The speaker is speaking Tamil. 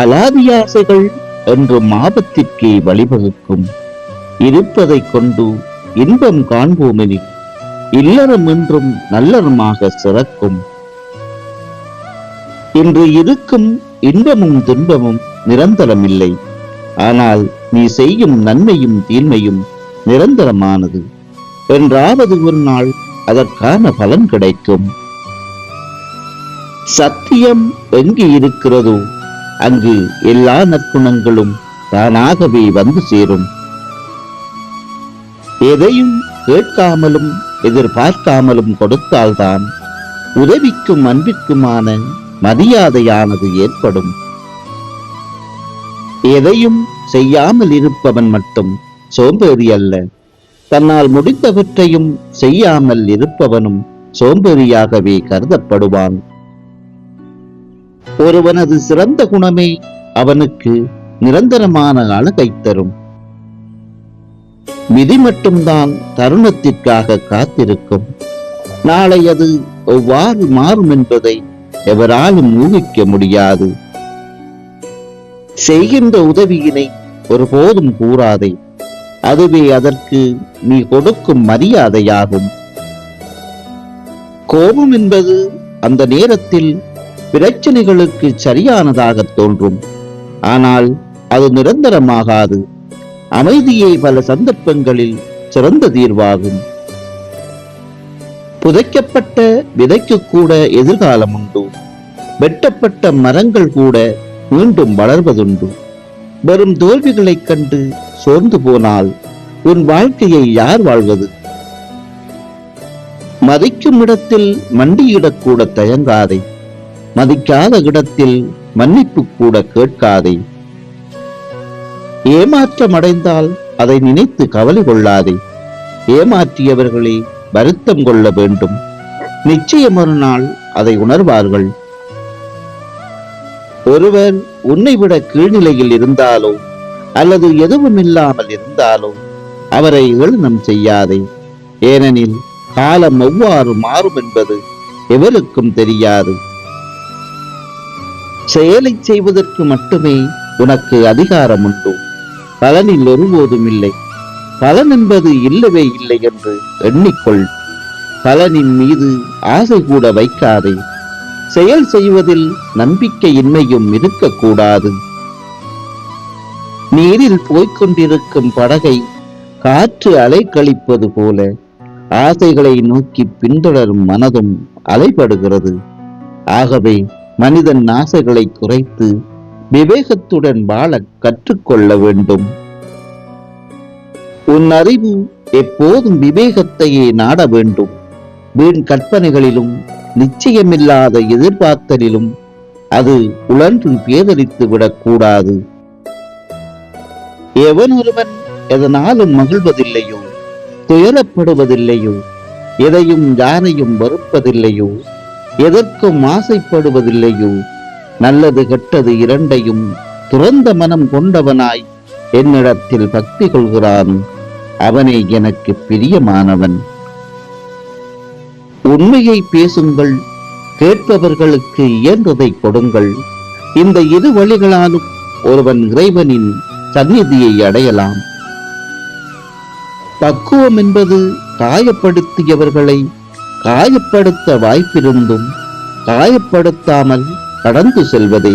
அலாதியாசைகள் என்று மாபத்திற்கே வழிவகுக்கும். இருப்பதை கொண்டு இன்பம் காண்போமெனில் இல்லறம் என்றும் நல்லறமாக சிறக்கும். இன்று இருக்கும் இன்பமும் துன்பமும் நிரந்தரமில்லை. ஆனால் நீ செய்யும் நன்மையும் தீன்மையும் நிரந்தரமானது. என்றாவது ஒரு நாள் அதற்கான பலன் கிடைக்கும். சத்தியம் எங்கு இருக்கிறதோ அங்கு எல்லா நற்குணங்களும் தானாகவே வந்து சேரும். எதையும் கேட்காமலும் எதிர்பார்க்காமலும் கொடுத்தால்தான் உதவிக்கும் அன்பிற்குமான மரியாதையானது ஏற்படும். எதையும் செய்யாமல் இருப்பவன் மட்டும் சோம்பேறி அல்ல. தன்னால் முடிந்தவற்றையும் செய்யாமல் இருப்பவனும் சோம்பேறியாகவே கருதப்படுவான். ஒருவனது சிறந்த குணமே அவனுக்கு நிரந்தரமான அழகை தரும். விதி மட்டும்தான் தருணத்திற்காக காத்திருக்கும். நாளை அது எவ்வாறு மாறும் என்பதை எவராலும் ஊகிக்க முடியாது. செய்கின்ற உதவியினை ஒருபோதும் கூறாதே. அதுவே அதற்கு நீ கொடுக்கும் மரியாதையாகும். கோபம் என்பது அந்த நேரத்தில் பிரச்சனைகளுக்கு சரியானதாக தோன்றும். ஆனால் அது நிரந்தரமாகாது. அமைதியே பல சந்தர்ப்பங்களில் சிறந்த தீர்வாகும். புதைக்கப்பட்ட விதைக்கு கூட எதிர்காலம் உண்டு. வெட்டப்பட்ட மரங்கள் கூட மீண்டும் வளர்வதுண்டு. வெறும் தோல்விகளைக் கண்டு சோர்ந்து போனால் உன் வாழ்க்கையை யார் வாழ்வது? மதிக்கும் இடத்தில் மண்டியிடக்கூட தயங்காதே. மதிக்காத இடத்தில் மன்னிப்பு கூட கேட்காதே. ஏமாற்றம் அடைந்தால் அதை நினைத்து கவலை கொள்ளாதே. ஏமாற்றியவர்களே வருத்தம் கொள்ள வேண்டும். நிச்சயம் ஒரு நாள் அதை உணர்வார்கள். ஒருவர் உன்னை விட கீழ்நிலையில் இருந்தாலோ அல்லது எதுவும் இல்லாமல் இருந்தாலோ அவரை ஏளனம் செய்யாதே. ஏனெனில் காலம் எவ்வாறு மாறும் என்பது எவருக்கும் தெரியாது. செயலை செய்வதற்கு மட்டுமே உனக்கு அதிகாரம் உண்டு பலனில் ஒருபோதும் இல்லை. பலன் என்பது இல்லவே இல்லை என்று எண்ணிக்கொள். பலனின் மீது ஆசை கூட வைக்காதே. செயல் செய்வதில் நம்பிக்கையின்மையும் இருக்கக்கூடாது. நீரில் போய்கொண்டிருக்கும் படகை காற்று அலைக்கழிப்பது போல ஆசைகளை நோக்கி பின்தொடரும் மனதும் அலைபடுகிறது. ஆகவே மனிதன் ஆசைகளை குறைத்து விவேகத்துடன் வாழ கற்றுக்கொள்ள வேண்டும். உன் அறிவு எப்போதும் விவேகத்தையே நாட வேண்டும். வீண் கற்பனைகளிலும் நிச்சயமில்லாத எதிர்பார்த்தலிலும் அது உழன்று பேதலித்து விடக்கூடாது. எவன் ஒருவன் எதனாலும் மகிழ்வதில்லையோ துயரப்படுவதில்லையோ எதையும் யாரையும் வெறுப்பதில்லையோ எதற்கும் ஆசைப்படுவதில்லையோ. நல்லது கெட்டது இரண்டையும் துறந்த மனம் கொண்டவனாய் என்னிடத்தில் பக்தி கொள்கிறான். அவனே எனக்கு பிரியமானவன். உண்மையை பேசுங்கள் கேட்பவர்களுக்கு இயன்றதை கொடுங்கள். இந்த இரு வழிகளாலும் ஒருவன் இறைவனின் சந்நிதியை அடையலாம். பக்குவம் என்பது காயப்படுத்தியவர்களை காயப்படுத்த வாய்ப்பிருந்தும் காயப்படுத்தாமல் கடந்து செல்வதை